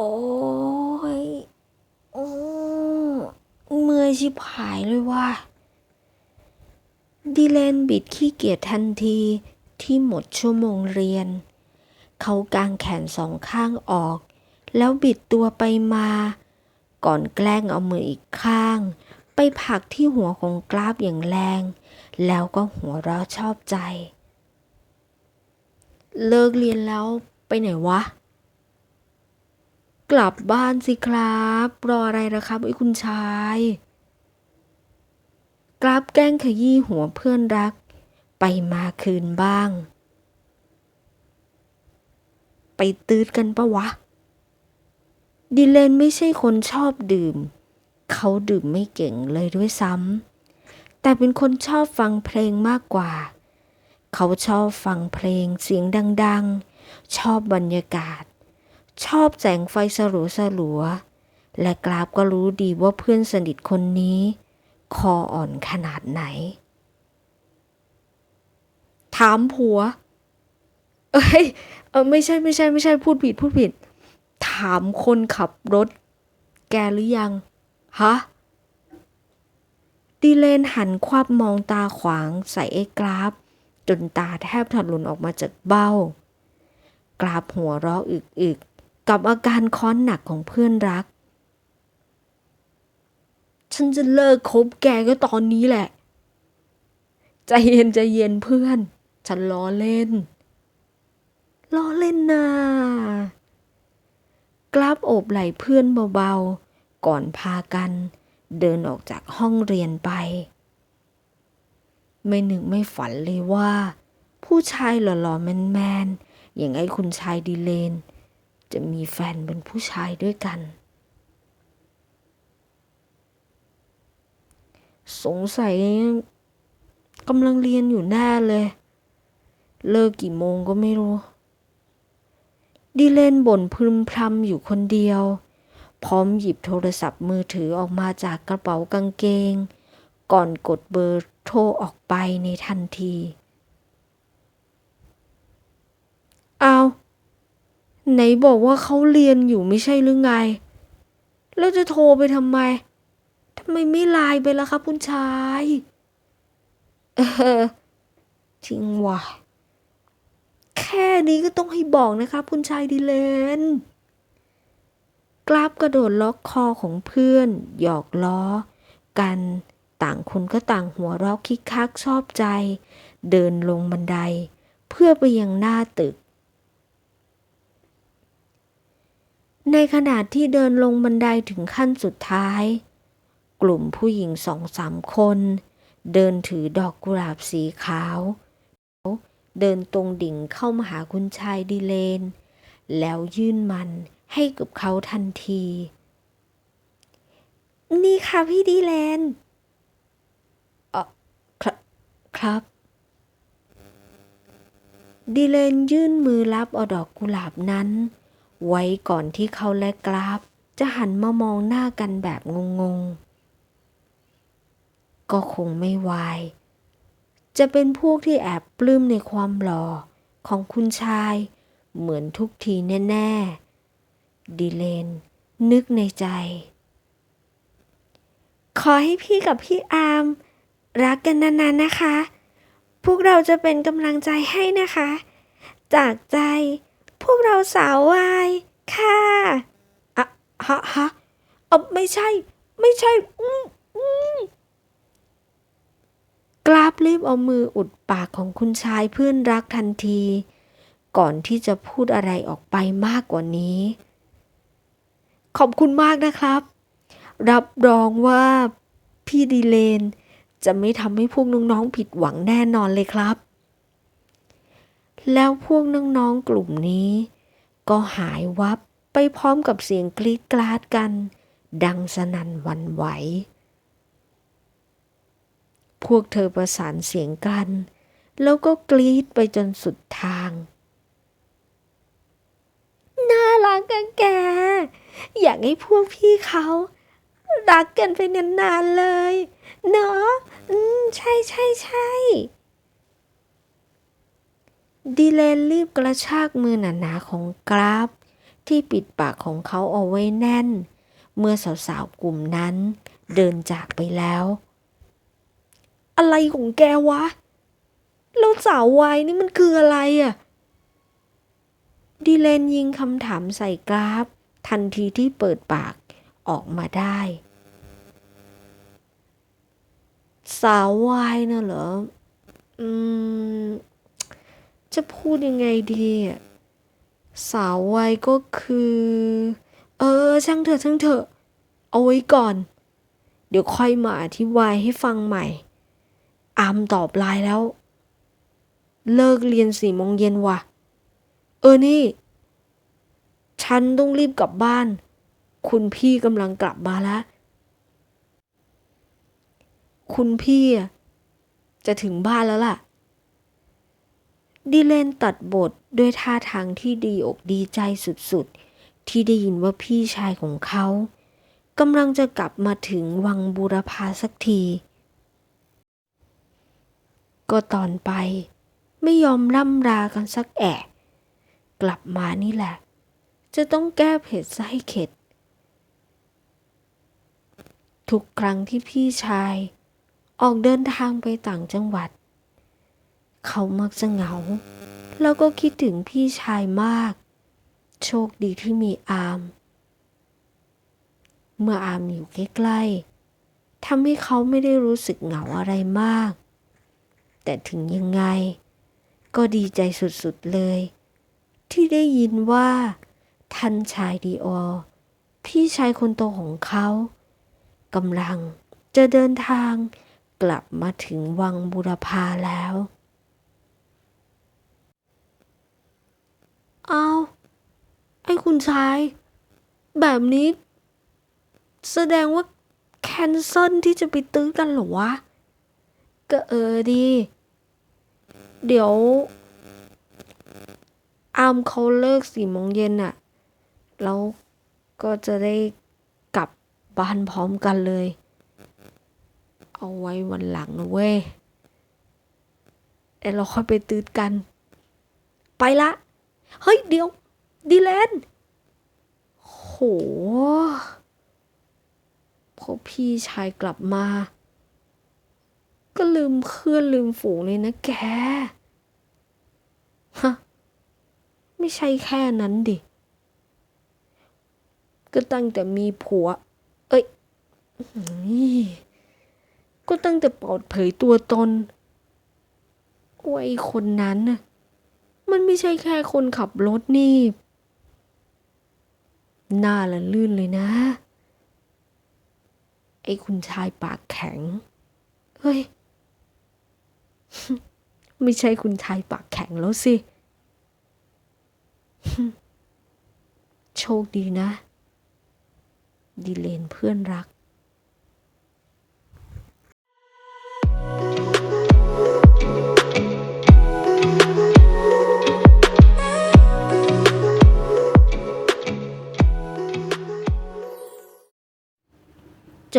อ้ยอืมเมื่อยชิบหายเลยว่ะดิเลนบิดขี้เกียจทันทีที่หมดชั่วโมงเรียน เขากางแขนสองข้างออก แล้วบิดตัวไปมา ก่อนแกล้งเอามืออีกข้าง ไปผลักที่หัวของกราฟอย่างแรง แล้วก็หัวเราะชอบใจ เลิกเรียนแล้วไปไหนวะ กลับบ้านสิครับ รออะไรนะครับไอ้คุณชายกราบแกล้งขยี้หัวเพื่อนรัก ไปมาคืนบ้าง ไปตืดกันปะวะ ดิเลนไม่ใช่คนชอบดื่ม เขาดื่มไม่เก่งเลยด้วยซ้ำแต่เป็นคนชอบฟังเพลงมากกว่า เขาชอบฟังเพลงเสียงดัง ๆ ชอบบรรยากาศ ชอบแสงไฟสลัวสลัว และกราบก็รู้ดีว่าเพื่อนสนิทคนนี้ คออ่อนขนาดไหน ถามผัว เอ้ยเออไม่ใช่ไม่ใช่ไม่ใช่พูดผิดพูดผิด ถามคนขับรถ แกหรือยัง ฮะ ดีเลนหันควับมองตาขวางใส่ไอ้กราฟ จนตาแทบถลุนออกมาจากเบ้ากราบหัวเราะอึกๆกั กับอาการค้อนหนักของเพื่อนรัก ฉันจะเลิกคบแกก็ตอนนี้แหละใจเย็นใจเย็นเพื่อน ฉันล้อเล่น ล้อเล่นนะกราบโอบไหล่เพื่อนเบาๆ ก่อนพากันเดินออกจากห้องเรียนไป ไม่นึกไม่ฝันเลยว่า ผู้ชายหล่อๆแมนๆอย่างไอ้คุณชายดีเลน จะมีแฟนเป็นผู้ชายด้วยกัน สงสัยกำลังเรียนอยู่แน่เลย เลิกกี่โมงก็ไม่รู้ดีเลนบ่นพึมพำอยู่คนเดียว พร้อมหยิบโทรศัพท์มือถือออกมาจากกระเป๋ากางเกง ก่อนกดเบอร์โทรออกไปในทันที เอา ไหนบอกว่าเขาเรียนอยู่ไม่ใช่หรือไง แล้วจะโทรไปทำไมทำไมไม่ไลน์ไปล่ะครับคุณชายเออจริงว่ะ แค่นี้ก็ต้องให้บอกนะครับ คุณชายดิเลนกราบกระโดดล็อกคอของเพื่อน หยอกล้อ กันต่างคนก็ต่างหัวเราะคิกคักชอบใจ เดินลงบันได เพื่อไปยังหน้าตึก ในขณะที่เดินลงบันไดถึงขั้นสุดท้าย กลุ่มผู้หญิงสองสามคน เดินถือดอกกุหลาบสีขาว เดินตรงดิ่งเข้ามาหาคุณชายดีเลน แล้วยื่นมันให้กับเขาทันที นี่ค่ะพี่ดีเลนออครับ ครับ ดีเลนยื่นมือรับเอาดอกกุหลาบนั้น ไว้ก่อนที่เขาและกราฟ จะหันมามองหน้ากันแบบงงๆ ก็คงไม่วาย จะเป็นพวกที่แอบปลื้มในความหล่อของคุณชาย เหมือนทุกทีแน่ ๆดีเลน นึกในใจ ขอให้พี่กับพี่อาร์มรักกันนานๆนะคะ พวกเราจะเป็นกำลังใจให้นะคะ จากใจ พวกเราสาววาย ค่ะอะฮะฮะเออไม่ใช่ ไม่ใช่ อืมอืมกราบรีบเอามืออุดปากของคุณชายเพื่อนรักทันที ก่อนที่จะพูดอะไรออกไปมากกว่านี้ ขอบคุณมากนะครับ รับรองว่าพี่ดีเลน จะไม่ทำให้พวกน้องๆผิดหวังแน่นอนเลยครับ แล้วพวกน้องๆกลุ่มนี้ ก็หายวับไปพร้อมกับเสียงกรีดกราดกัน ดังสนั่นวันไหว พวกเธอประสานเสียงกัน แล้วก็กรีดไปจนสุดทาง น่ารักกันแก อยากให้พวกพี่เขารักกันไปนานๆเลย เนาะ อืม ใช่ใช่ใช่ ดีเลนรีบกระชากมือหนาๆของกราฟ ที่ปิดปากของเขาเอาไว้แน่น เมื่อสาวๆกลุ่มนั้น เดินจากไปแล้ว อะไรของแกวะ แล้วสาววายนี่มันคืออะไรอะดีเลนยิงคำถามใส่กราฟ ทันทีที่เปิดปากออกมาได้ สาววายน่ะเหรอ อืม จะพูดยังไงดีอะสาววายก็คือ เออ ช่างเถอะช่างเถอะเอาไว้ก่อน เดี๋ยวค่อยมาอธิบายให้ฟังใหม่อามตอบลน์แล้ว เลิกเรียนสี่โมงเย็นว่ะ เออนี่ ฉันต้องรีบกลับบ้าน คุณพี่กำลังกลับมาแล้ว คุณพี่จะถึงบ้านแล้วล่ะ ดิเลนตัดบทด้วยท่าทางที่ดีอกดีใจสุดๆ ที่ได้ยินว่าพี่ชายของเขากำลังจะกลับมาถึงวังบูรพาสักที ก็ตอนไป ไม่ยอมล่ำรากันสักแอะ กลับมานี่แหละ จะต้องแก้เผ็ดซะให้เข็ด ทุกครั้งที่พี่ชาย ออกเดินทางไปต่างจังหวัด เขามักจะเหงา แล้วก็คิดถึงพี่ชายมาก โชคดีที่มีอาม เมื่ออามอยู่ใกล้ๆทำให้เขาไม่ได้รู้สึกเหงาอะไรมาก แต่ถึงยังไง ก็ดีใจสุดๆเลย ที่ได้ยินว่า ท่านชายดีออพี่ชายคนโตของเขากำลังจะเดินทางกลับมาถึงวังบุรพาแล้ว เอาไอ้คุณชาย แบบนี้ แสดงว่าแคนเซิลที่จะไปตื้อกันหรอวะ ก็เออดี เดี๋ยว อามเขาเลิกสี่โมงเย็นอะแล้วก็จะได้กลับบ้านพร้อมกันเลย เอาไว้วันหลังนะเว้ยเดี๋ยวเราค่อยไปตืดกัน ไปละ เฮ้ยเดี๋ยว ดีแลนโหพอพี่ชายกลับมา ก็ลืมเพื่อนลืมฝูงเลยนะแก ฮะ ไม่ใช่แค่นั้นดิ ก็ตั้งแต่มีผัว เอ้ย ก็ตั้งแต่เปิดเผยตัวตนว่าไอ้คนนั้นน่ะ มันไม่ใช่แค่คนขับรถนี่ หน้าละลื่นเลยนะ ไอ้คุณชายปากแข็ง เฮ้ย ไม่ใช่คุณชายปากแข็งแล้วสิ โชคดีนะ ดีเลนเพื่อนรัก